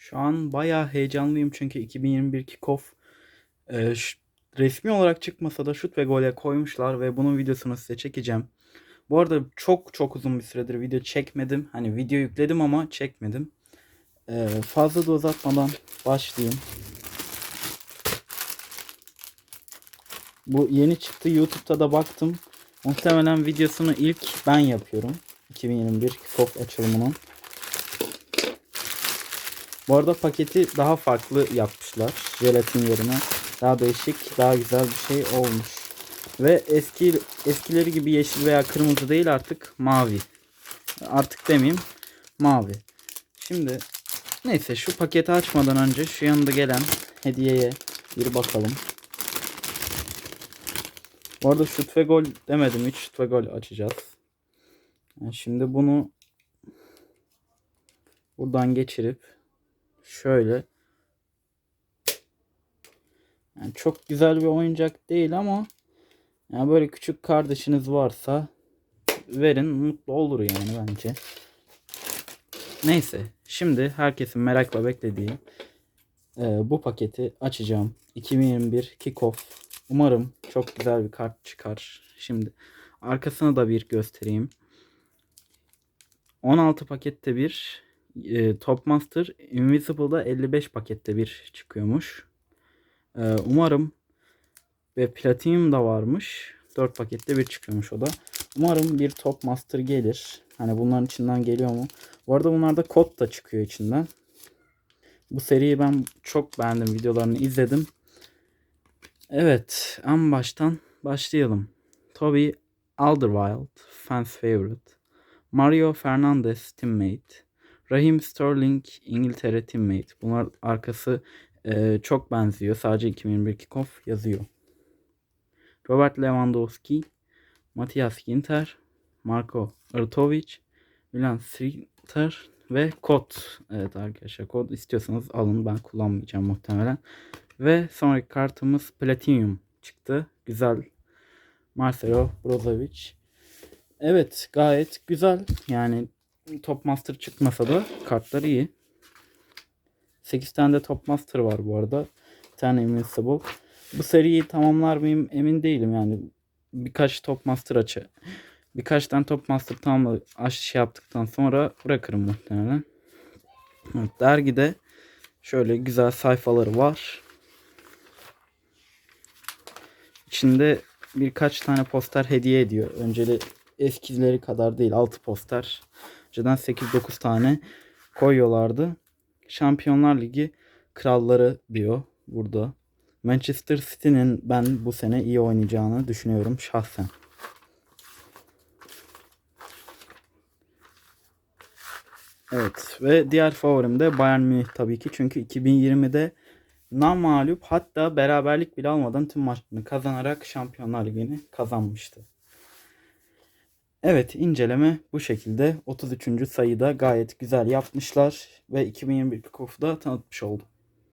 Şu an bayağı heyecanlıyım çünkü 2021 kickoff e, resmi olarak çıkmasa da şut ve gole koymuşlar ve bunun videosunu size çekeceğim. Bu arada çok çok uzun bir süredir video çekmedim. Hani video yükledim ama çekmedim. E, fazla da uzatmadan başlayayım. Bu yeni çıktı. YouTube'da da baktım. Muhtemelen videosunu ilk ben yapıyorum. 2021 kickoff açılımının. Bu arada paketi daha farklı yapmışlar. Jelatin yerine daha değişik, daha güzel bir şey olmuş. Ve eski eskileri gibi yeşil veya kırmızı değil artık mavi. Artık demeyeyim mavi. Şimdi neyse şu paketi açmadan önce şu yanında gelen hediyeye bir bakalım. Bu arada şut ve gol demedim hiç şut ve gol açacağız. Yani şimdi bunu buradan geçirip şöyle yani çok güzel bir oyuncak değil ama yani böyle küçük kardeşiniz varsa verin mutlu olur yani bence. Neyse şimdi herkesin merakla beklediği e, bu paketi açacağım. 2021 Kickoff. Umarım çok güzel bir kart çıkar. Şimdi arkasını da bir göstereyim. 16 pakette bir e, Top Master Invisible'da 55 pakette bir çıkıyormuş. E, umarım ve Platinum da varmış. 4 pakette bir çıkıyormuş o da. Umarım bir Top Master gelir. Hani bunların içinden geliyor mu? Bu arada bunlarda kod da çıkıyor içinden. Bu seriyi ben çok beğendim. Videolarını izledim. Evet, en baştan başlayalım. Toby Alderweireld, fans favorite. Mario Fernandez, teammate. Raheem Sterling, İngiltere teammate. Bunlar arkası e, çok benziyor. Sadece 2021 kickoff yazıyor. Robert Lewandowski, Matthias Ginter, Marco Artovic, Milan Skriniar ve kod. Evet arkadaşlar kod istiyorsanız alın. Ben kullanmayacağım muhtemelen. Ve sonraki kartımız Platinum çıktı. Güzel. Marcelo Brozovic. Evet gayet güzel. Yani Top Master çıkmasa da kartlar iyi. 8 tane de Top Master var bu arada. Bir tane Invincible. Bu seriyi tamamlar mıyım emin değilim yani. Birkaç Top Master açı. Birkaç tane Top Master tamamla aş şey yaptıktan sonra bırakırım muhtemelen. Evet, dergide şöyle güzel sayfaları var. İçinde birkaç tane poster hediye ediyor. Önceli eskileri kadar değil 6 poster. Önceden 8-9 tane koyuyorlardı. Şampiyonlar Ligi kralları diyor burada. Manchester City'nin ben bu sene iyi oynayacağını düşünüyorum şahsen. Evet ve diğer favorim de Bayern Münih tabii ki. Çünkü 2020'de namağlup hatta beraberlik bile almadan tüm maçlarını kazanarak Şampiyonlar Ligi'ni kazanmıştı. Evet inceleme bu şekilde 33. sayıda gayet güzel yapmışlar ve 2021 kickoff'u da tanıtmış olduk.